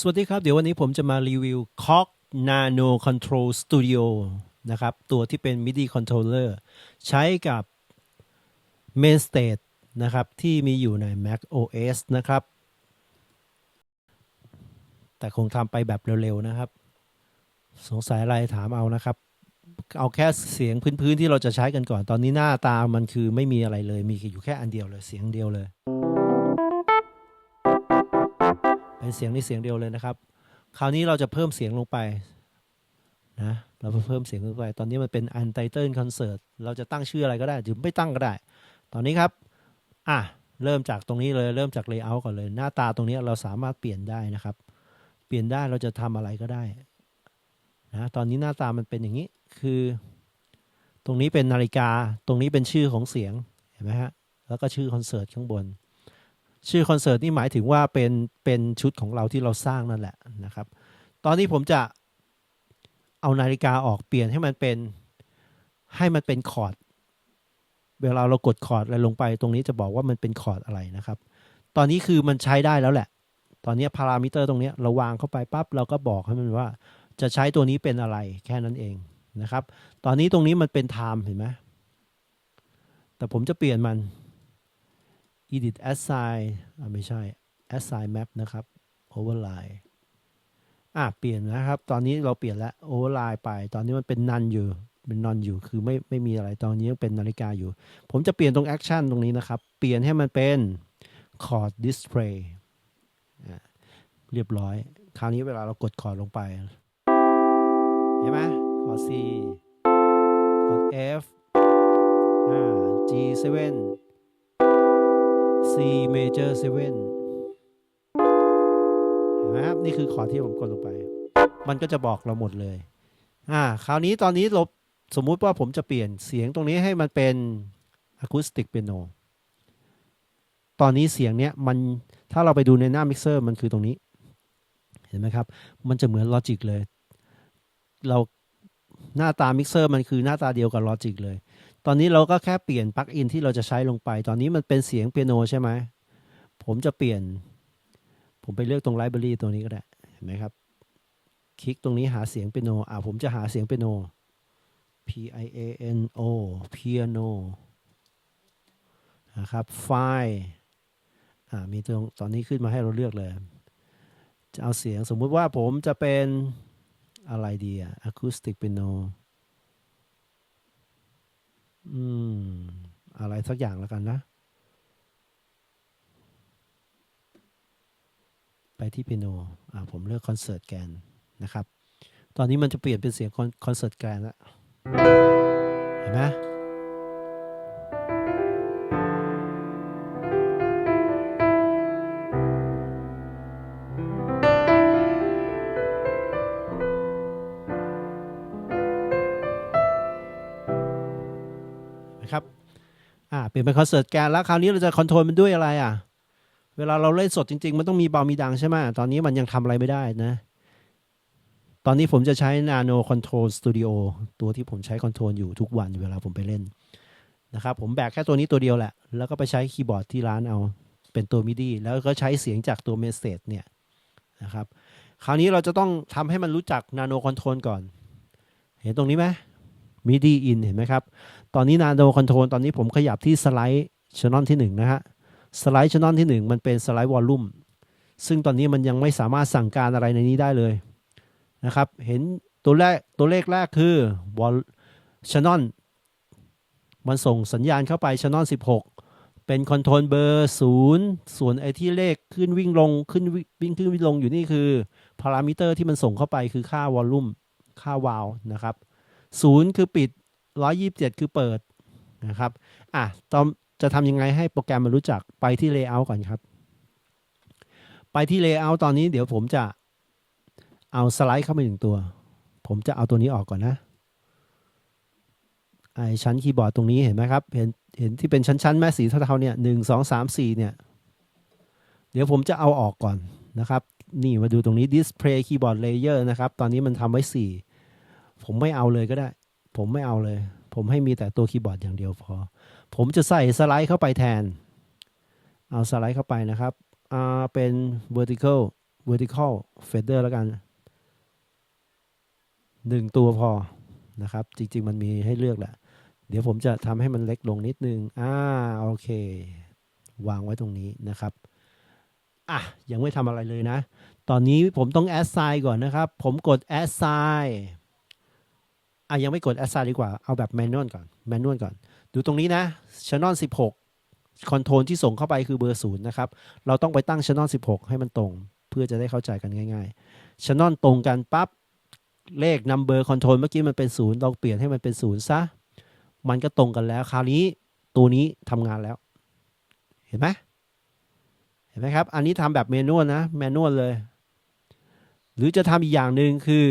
สวัสดีครับ เดี๋ยววันนี้ผมจะมารีวิว Cog Nano Control Studio นะครับ ตัวที่เป็น MIDI controller ใช้กับ Main Stage นะครับ ที่มีอยู่ใน Mac OS นะครับ แต่คงทำไปแบบเร็ว ๆ นะครับ สงสัยอะไรถามเอานะครับ เอาแค่เสียงพื้น ๆ ที่เราจะใช้กันก่อน ตอนนี้หน้าตามันคือไม่มีอะไรเลย มีอยู่แค่อันเดียวเลย เสียงเดียวเลย เป็นเสียงนี้เสียงเดียวเลยนะครับ คราวนี้เราจะเพิ่มเสียงลงไปนะเราเพิ่มเสียงลงไป ตอนนี้มันเป็น Untitled Concert เราจะตั้งชื่ออะไรก็ได้หรือไม่ตั้งก็ได้ ตอนนี้ครับอะเริ่มจากตรงนี้เลยเริ่มจาก Layout ก่อนเลย หน้าตาตรงนี้เราสามารถเปลี่ยนได้นะครับ เปลี่ยนได้เราจะทำอะไรก็ได้นะตอนนี้หน้าตามันเป็นอย่างนี้คือ ตรงนี้เป็นนาฬิกา ตรงนี้เป็นชื่อของเสียงเห็นไหมฮะแล้วก็ชื่อคอนเสิร์ตข้างบน ชื่อคอนเสิร์ตนี่หมายถึงว่าเป็นเป็นชุดของเราที่เราสร้างนั่นแหละนะครับ ตอนนี้ผมจะเอานาฬิกาออกเปลี่ยนให้มันเป็นให้มันเป็นคอร์ด เวลาเรากดคอร์ดอะไรลงไป ตรงนี้จะบอกว่ามันเป็นคอร์ดอะไรนะครับ ตอนนี้คือมันใช้ได้แล้วแหละ ตอนนี้พารามิเตอร์ตรงนี้เราวางเข้าไปปั๊บเราก็บอกให้มันว่า จะใช้ตัวนี้เป็นอะไรแค่นั้นเองนะครับ ตอนนี้ตรงนี้มันเป็น time เห็นไหมแต่ผมจะเปลี่ยนมัน edit assign อะไม่ใช่ assign map นะครับ overlay อะเปลี่ยนนะครับ ตอนนี้เราเปลี่ยนแล้ว overlay ไป ตอนนี้มันเป็น none อยู่เป็น none อยู่คือไม่ไม่มีอะไรตอนนี้ยังเป็นนาฬิกาอยู่ ผมจะเปลี่ยนตรง action ตรงนี้นะครับ เปลี่ยนให้มันเป็น chord display อะเรียบร้อย คราวนี้เวลาเรากด chord ลงไป เห็นไหม chord C chord F อ่า G7 C major 7เห็นไหมครับนี่คือคอที่ผมกดลงไป มันก็จะบอกเราหมดเลยอ่าคราวนี้ตอนนี้เราสมมุติว่าผมจะเปลี่ยนเสียงตรงนี้ให้มันเป็นอะคูสติกเปียโนตอนนี้เสียงเนี้ยมันถ้าเราไปดูในหน้ามิกเซอร์มันคือตรงนี้ เห็นไหมครับ มันจะเหมือนลอจิกเลย เราหน้าตามิกเซอร์มันคือหน้าตาเดียวกับลอจิกเลย ตอนนี้เราก็แค่เปลี่ยนปลั๊กอินที่เราจะใช้ลงไป ตอนนี้มันเป็นเสียงเปียโนใช่ไหม ผมจะเปลี่ยน ผมไปเลือกตรงไลบรารีตรงนี้ก็ได้ เห็นไหมครับ คลิกตรงนี้หาเสียงเปียโน อ่าผมจะหาเสียงเปียโน P I A N O piano นะครับ ไฟล์อ่ามีตรงตอนนี้ขึ้นมาให้เราเลือกเลย จะเอาเสียงสมมุติว่าผมจะเป็นอะไรดีอะ acoustic piano อืม อะไรสักอย่างแล้วกันนะ ไปที่เปียโนอ่าผมเลือกคอนเสิร์ตแกนนะครับ ตอนนี้มันจะเปลี่ยนเป็นเสียงคอนเสิร์ตแกนแล้วเห็นไหม ลี่ยนเป็นคอนเสิร์ตแกนแล้วคราวนี้เราจะคอนโทรลมันด้วยอะไรอะ เวลาเราเล่นสดจริง ๆ มันต้องมีเบามีดังใช่ไหมตอนนี้มันยังทำอะไรไม่ได้นะ ตอนนี้ผมจะใช้ Nano Control Studio ตัวที่ผมใช้คอนโทรลอยู่ทุกวันเวลาผมไปเล่นนะครับผมแบกแค่ตัวนี้ตัวเดียวแหละ แล้วก็ไปใช้คีย์บอร์ดที่ร้านเอาเป็นตัว MIDI แล้วก็ใช้เสียงจากตัว Message เนี่ยนะครับคราวนี้เราจะต้องทำให้มันรู้จัก Nano Control ก่อน เห็นตรงนี้ไหม MIDI in เห็นไหมครับ ตอนนี้ Nano Control ตอนนี้ผมขยับที่สไลด์ชน e l ที่1นะฮะสไลด์ชน e l ที่ 1 มันเป็นสไลด์วอลลุ่มซึ่งตอนนี้มันยังไม่สามารถสั่งการอะไรในนี้ได้เลยนะครับเห็นตัวแรกตัวเลขแรกคือวอลชน e l มันส่งสัญญาณเข้าไปชน e l 16 เป็นคอนโทรลเบอร์0ส่วนไอที่เลขขึ้นวิ่งลงขึ้นวิ่งขึ้นวิ่งลงอยู่นี่คือพารามิเตอร์ที่มันส่งเข้าไปคือค่าวอลลุ่มค่าวาลนะครับ0คือปิด 127คือเปิดนะครับอะตอนจะทำยังไงให้โปรแกรมมันรู้จักไปที่ Layout ก่อนครับ ไปที่ Layout ตอนนี้เดี๋ยวผมจะเอาสไลด์เข้าไปหนึ่งตัว ผมจะเอาตัวนี้ออกก่อนนะไอชั้นคีย์บอร์ดตรงนี้เห็นไหมครับ เห็นเห็นที่เป็นชั้นๆแม่สีเทาๆเนี่ยหนึ่งสองสามสี่เนี่ย เดี๋ยวผมจะเอาออกก่อนนะครับ นี่มาดูตรงนี้ display keyboard layer นะครับ ตอนนี้มันทำไว้สี่ผมไม่เอาเลยก็ได้ ผมไม่เอาเลย ผมให้มีแต่ตัวคีย์บอร์ดอย่างเดียวพอ ผมจะใส่สไลด์เข้าไปแทน เอาสไลด์เข้าไปนะครับอ่าเป็น vertical vertical fader แล้วกันหนึ่งตัวพอนะครับ จริง ๆ มันมีให้เลือกแหละ เดี๋ยวผมจะทำให้มันเล็กลงนิดนึง อ่า โอเค วางไว้ตรงนี้นะครับ อะ ยังไม่ทำอะไรเลยนะ ตอนนี้ผมต้อง assign ก่อนนะครับ ผมกด assign อะยังไม่กด assign ดีกว่า เอาแบบ manual ก่อน manual ก่อน ดูตรงนี้นะ channel 16 คอนโทรลที่ส่งเข้าไปคือเบอร์ศูนย์นะครับ เราต้องไปตั้ง channel 16 ให้มันตรง เพื่อจะได้เข้าใจกันง่ายๆ channel ตรงกันปั๊บเลข number control เมื่อกี้มันเป็นศูนย์เราเปลี่ยนให้มันเป็นศูนย์ซะ มันก็ตรงกันแล้ว คราวนี้ตัวนี้ทำงานแล้ว เห็นไหมเห็นไหมครับ อันนี้ทำแบบเมนวลนะเมนวลเลย หรือจะทำอีกอย่างหนึ่งคือ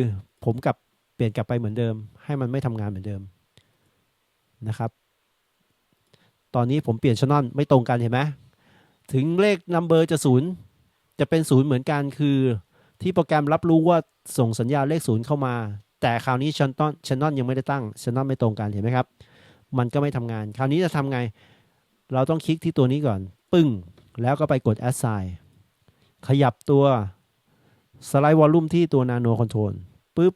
ผมกับเปลี่ยนกลับไปเหมือนเดิม ให้มันไม่ทำงานเหมือนเดิมนะครับ ตอนนี้ผมเปลี่ยนชนอนไม่ตรงกันเห็นไหมถึงเลขนัมเบอร์จะศูนย์จะเป็นศูนย์เหมือนกันคือ ที่โปรแกรมรับรู้ว่าส่งสัญญาณเลขศูนย์เข้ามา แต่คราวนี้ชนอนชนนอนยังไม่ได้ตั้งชนนอนไม่ตรงกันเห็นไหมครับ มันก็ไม่ทำงาน คราวนี้จะทำไง เราต้องคลิกที่ตัวนี้ก่อน ปึ้ง แล้วก็ไปกด assign ขยับตัวสไลด์วอลลุ่มที่ตัว nano control ปุ๊บ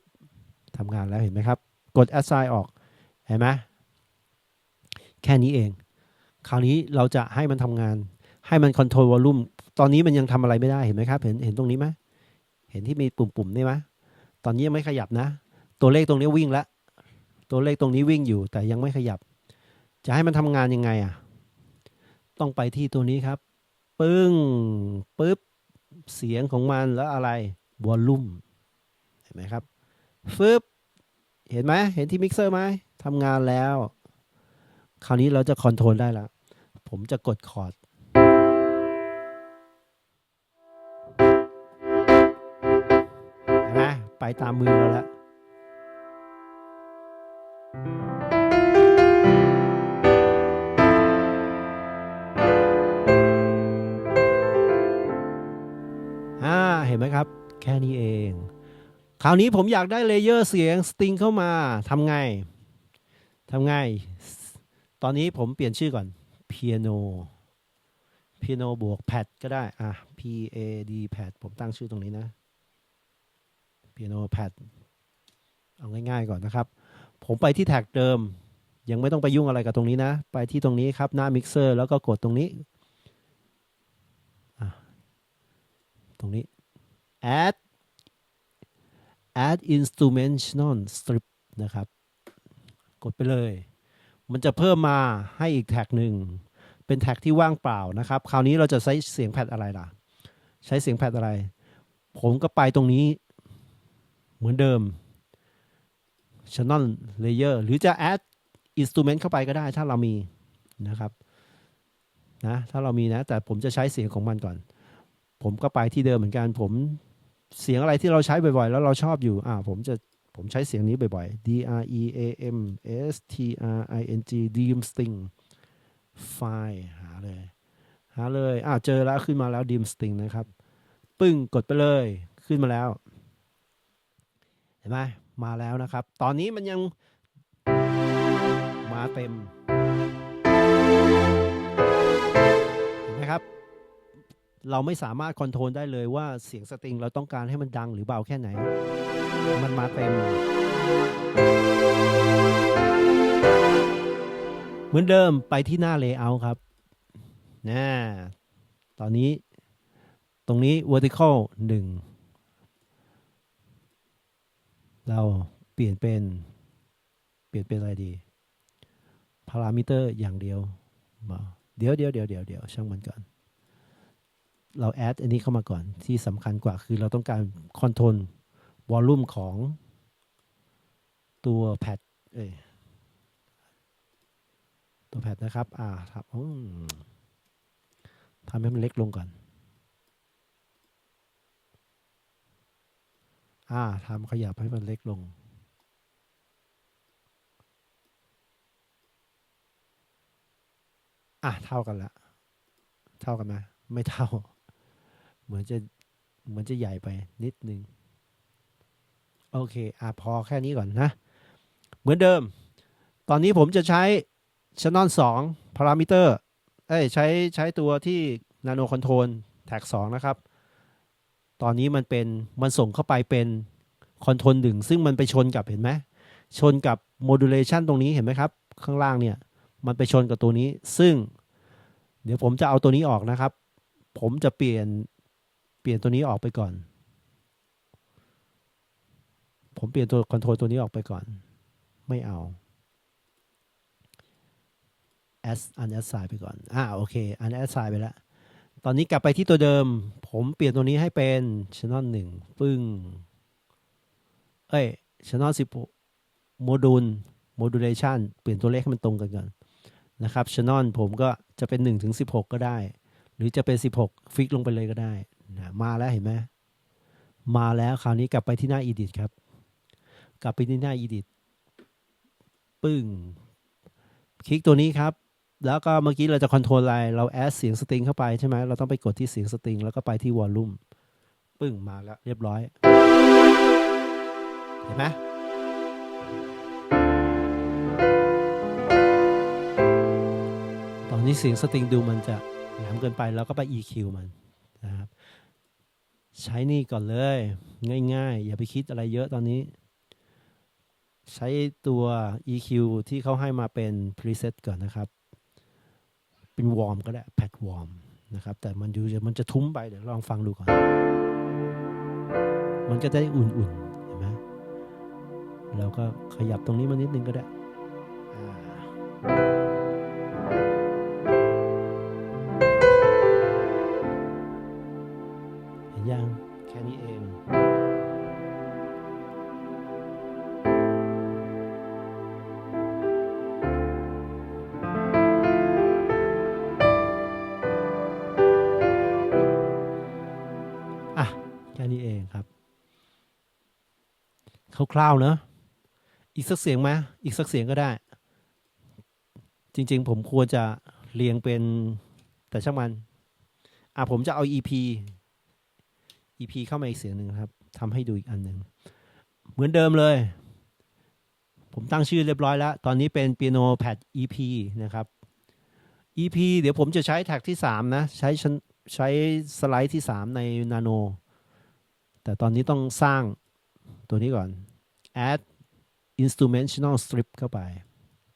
ทำงานแล้วเห็นไหมครับ กด assign ออก เห็นไหมแค่นี้เอง คราวนี้เราจะให้มันทำงาน ให้มัน control volume ตอนนี้มันยังทำอะไรไม่ได้เห็นไหมครับ เห็นเห็นตรงนี้ไหมเห็นที่มีปุ่มๆนี่ไหมตอนนี้ยังไม่ขยับนะ ตัวเลขตรงนี้วิ่งแล้วตัวเลขตรงนี้วิ่งอยู่แต่ยังไม่ขยับ จะให้มันทำงานยังไงอะ ต้องไปที่ตัวนี้ครับ ปึ้งปึ๊บ เสียงของมันแล้วอะไรวอลลุ่มเห็นไหมครับฟึบ เห็นไหมเห็นที่มิกเซอร์ไหมทำงานแล้ว คราวนี้เราจะคอนโทรลได้แล้วผมจะกดคอร์ดเห็นไหมไปตามมือเราแล้วอ่าเห็นไหมครับ แค่นี้เอง คราวนี้ผมอยากได้เลเยอร์เสียงสตริงเข้ามาทำไงทำไงตอนนี้ผมเปลี่ยนชื่อก่อน piano piano บวก pad ก็ได้อะ p a d pad ผมตั้งชื่อตรงนี้นะ piano pad เอาง่ายๆก่อนนะครับ ผมไปที่แท็กเดิม ยังไม่ต้องไปยุ่งอะไรกับตรงนี้นะ ไปที่ตรงนี้ครับหน้ามิกเซอร์แล้วก็กดตรงนี้ตรงนี้ add add instrumental strip นะครับ กดไปเลย มันจะเพิ่มมาให้อีกแท็กหนึ่ง เป็นแท็กที่ว่างเปล่านะครับ คราวนี้เราจะใช้เสียงแพดอะไรล่ะ ใช้เสียงแพดอะไร ผมก็ไปตรงนี้เหมือนเดิม channel layer หรือจะ add instrument เข้าไปก็ได้ถ้าเรามีนะครับนะถ้าเรามีนะ แต่ผมจะใช้เสียงของมันก่อน ผมก็ไปที่เดิมเหมือนกันผม เสียงอะไรที่เราใช้บ่อยๆ แล้วเราชอบอยู่อ่าผมจะผมใช้เสียงนี้บ่อยๆ D R E A M S T R I N G Dream Sting ไฟล์หาเลย หาเลยอ่าเจอแล้วขึ้นมาแล้ว Dream Sting นะครับ ปึ้งกดไปเลยขึ้นมาแล้ว เห็นไหมมาแล้วนะครับ ตอนนี้มันยังมาเต็ม เราไม่สามารถคอนโทรลได้เลยว่าเสียงสตริงเราต้องการให้มันดังหรือเบาแค่ไหน มันมาเต็ม เหมือนเดิมไปที่หน้า Layout ครับนะตอนนี้ตรงนี้ vertical 1 เราเปลี่ยนเป็น เปลี่ยนเป็นอะไรดี พารามิเตอร์อย่างเดียวมาเดี๋ยวเดี๋ยวเดี๋ยวเดี๋ยวเดี๋ยวช่างมันก่อน เราแอดอันนี้เข้ามาก่อนที่สำคัญกว่าคือเราต้องการคอนโทรลวอลลุ่มของตัวแพดเอ้ยตัวแพดนะครับ อ่าครับทำให้มันเล็กลงก่อน อ่าทำขยับให้มันเล็กลง อะเท่ากันละ เท่ากันไหมไม่เท่า เหมือนจะเหมือนจะใหญ่ไปนิดนึง โอเคอะพอแค่นี้ก่อนนะ เหมือนเดิม ตอนนี้ผมจะใช้ channel 2 parameter เอ้ยใช้ใช้ตัวที่ nano control tag 2นะครับ ตอนนี้มันเป็นมันส่งเข้าไปเป็นคอนโทรลหนึ่งซึ่งมันไปชนกับเห็นไหมชนกับ modulation ตรงนี้เห็นไหมครับ ข้างล่างเนี่ย มันไปชนกับตัวนี้ ซึ่ง เดี๋ยวผมจะเอาตัวนี้ออกนะครับ ผมจะเปลี่ยน เปลี่ยนตัวนี้ออกไปก่อน ผมเปลี่ยนตัวคอนโทรลตัวนี้ออกไปก่อน ไม่เอา s unassign ไปก่อน อ่าโอเค unassign ไปแล้ว ตอนนี้กลับไปที่ตัวเดิม ผมเปลี่ยนตัวนี้ให้เป็น channel หนึ่งปึ้ง เอ้ย channel สิบโมดูล modulation เปลี่ยนตัวเลขให้มันตรงกันก่อนนะครับ channel ผมก็จะเป็น1ถึง16 ก็ได้ หรือจะเป็น 16 ฟิกลงไปเลยก็ได้ มาแล้วเห็นไหมมาแล้วคราวนี้กลับไปที่หน้า edit ครับ กลับไปที่หน้า edit ปึ้ง คลิกตัวนี้ครับ แล้วก็เมื่อกี้เราจะคอนโทรลอะไรเราแอดเสียงสตริงเข้าไปใช่ไหมเราต้องไปกดที่เสียงสตริงแล้วก็ไปที่วอลลุ่มปึ้งมาแล้ว เรียบร้อย เห็นไหมตอนนี้เสียงสตริงดูมันจะแหลมเกินไปเราก็ไป EQ มันนะครับ ใช้นี่ก่อนเลย ง่าย ๆ อย่าไปคิดอะไรเยอะตอนนี้ ใช้ตัว EQ ที่เขาให้มาเป็น preset ก่อนนะครับ เป็นวอร์มก็ได้แพดวอร์มนะครับ แต่มันดูมันจะทุ้มไปเดี๋ยวลองฟังดูก่อน มันก็จะได้อุ่นๆ เห็นไหมแล้วก็ขยับตรงนี้มานิดนึงก็ได้อ่า นยังแค่นี้เองอะแค่นี้เองครับคร่าวๆเนอะอีกสักเสียงไหมอีกสักเสียงก็ได้ จริง ๆ ผมควรจะเรียงเป็นแต่ช่างมัน อะผมจะเอา EP EP เข้ามาอีกเสียงหนึ่งครับทำให้ดูอีกอันหนึ่ง เหมือนเดิมเลย ผมตั้งชื่อเรียบร้อยแล้ว ตอนนี้เป็น Piano Pad EP นะครับ EP เดี๋ยวผมจะใช้แท็กที่ 3 นะ ใช้ใช้สไลด์ที่ 3 ใน Nano แต่ตอนนี้ต้องสร้างตัวนี้ก่อน add instrumental strip เข้าไป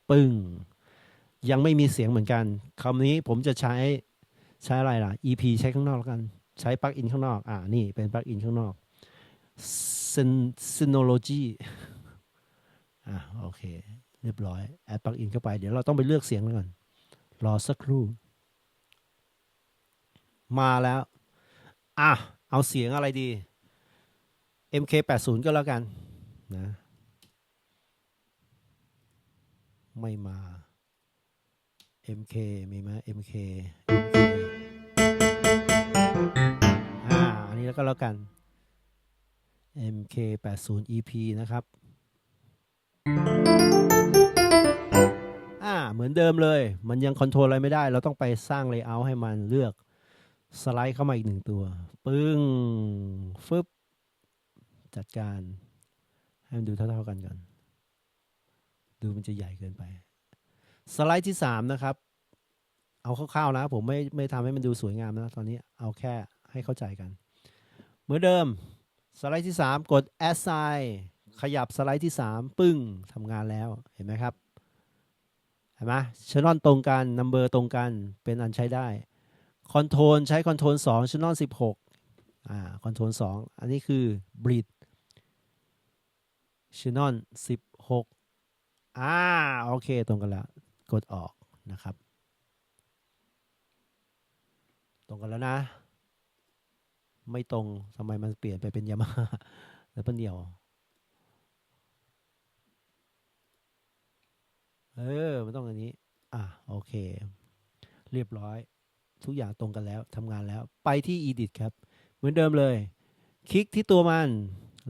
ปึ้ง ยังไม่มีเสียงเหมือนกันคำนี้ผมจะใช้ใช้อะไรล่ะ EP ใช้ข้างนอกแล้วกัน ใช้ปลั๊กอินข้างนอก อ่า นี่เป็นปลั๊กอินข้างนอก Synology อ่าโอเค เรียบร้อย แอดปลั๊กอินเข้าไป เดี๋ยวเราต้องไปเลือกเสียงแล้วก่อน รอสักครู่ มาแล้ว อะ เอาเสียงอะไรดี MK80 ก็แล้วกัน นะ ไม่มา MK มีไหม MK MK นี้แล้วก็แล้วกัน MK80 EP นะครับอ่าเหมือนเดิมเลย มันยังคอนโทรลอะไรไม่ได้ เราต้องไปสร้างเลเยอร์ให้มันเลือกสไลด์เข้ามาอีกหนึ่งตัว ปึ้ง ฟึบ จัดการ ให้มันดูเท่าๆกันก่อน ดูมันจะใหญ่เกินไป สไลด์ที่สามนะครับ เอาคร่าวๆนะ ผมไม่ไม่ทำให้มันดูสวยงามนะ ตอนนี้เอาแค่ให้เข้าใจกัน เหมือนเดิม สไลด์ที่ 3 กด assign ขยับสไลด์ที่ 3 ปึ้งทำงานแล้วเห็นไหมครับ เห็นไหมชนอนตรงกันนัมเบอร์ตรงกันเป็นอันใช้ได้คอนโทรลใช้คอนโทรล2ชนอน16อ่าคอนโทรล2อันนี้คือบริดชนอน16อ่าโอเคตรงกันแล้วกดออกนะครับ ตรงกันแล้วนะ ไม่ตรงทำไมมันเปลี่ยนไปเป็นยามาแล้วเป็นเดียว เออ มันต้องอันนี้ อะ โอเค เรียบร้อย ทุกอย่างตรงกันแล้วทำงานแล้ว ไปที่ edit ครับ เหมือนเดิมเลย คลิกที่ตัวมัน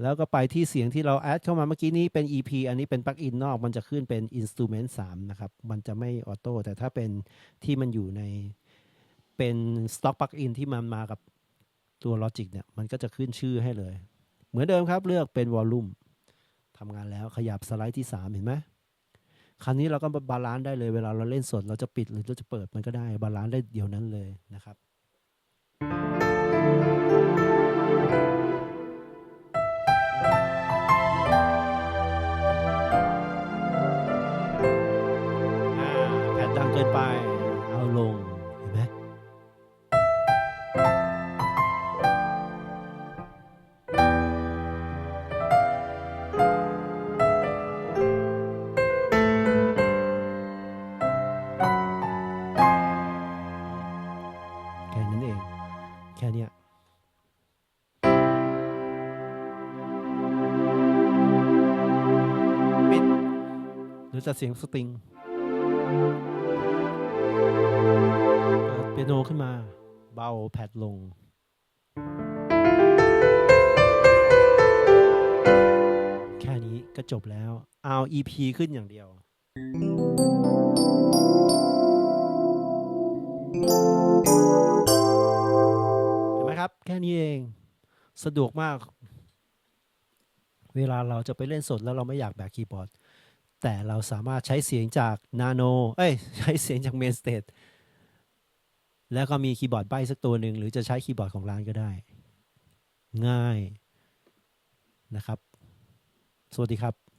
แล้วก็ไปที่เสียงที่เราแอดเข้ามาเมื่อกี้นี้เป็น EP อันนี้เป็นปลั๊กอินนอก มันจะขึ้นเป็น instrument 3 นะครับ มันจะไม่ออโต้แต่ถ้าเป็นที่มันอยู่ในเป็น stock plugin ที่มันมากับ ตัว Logic เนี่ยมันก็จะขึ้นชื่อให้เลย เหมือนเดิมครับเลือกเป็น volume ทำงานแล้วขยับสไลด์ที่ 3 เห็นไหมคราวนี้เราก็บาลานซ์ได้เลยเวลาเราเล่นสดเราจะปิดหรือเราจะเปิดมันก็ได้บาลานซ์ได้เดี๋ยวนั้นเลยนะครับ รือจะเสียงสตริงเปียโนขึ้นมา เบาแพดลงแค่นี้ก็จบแล้ว เอา EP ขึ้นอย่างเดียว เห็นไหมครับ แค่นี้เอง สะดวกมาก เวลาเราจะไปเล่นสดแล้วเราไม่อยากแบกคีย์บอร์ด แต่เราสามารถใช้เสียงจากนาโนเอ้ยใช้เสียงจากเมนสเตทแล้วก็มีคีย์บอร์ดใบสักตัวหนึ่งหรือจะใช้คีย์บอร์ดของร้านก็ได้ ง่ายนะครับ สวัสดีครับ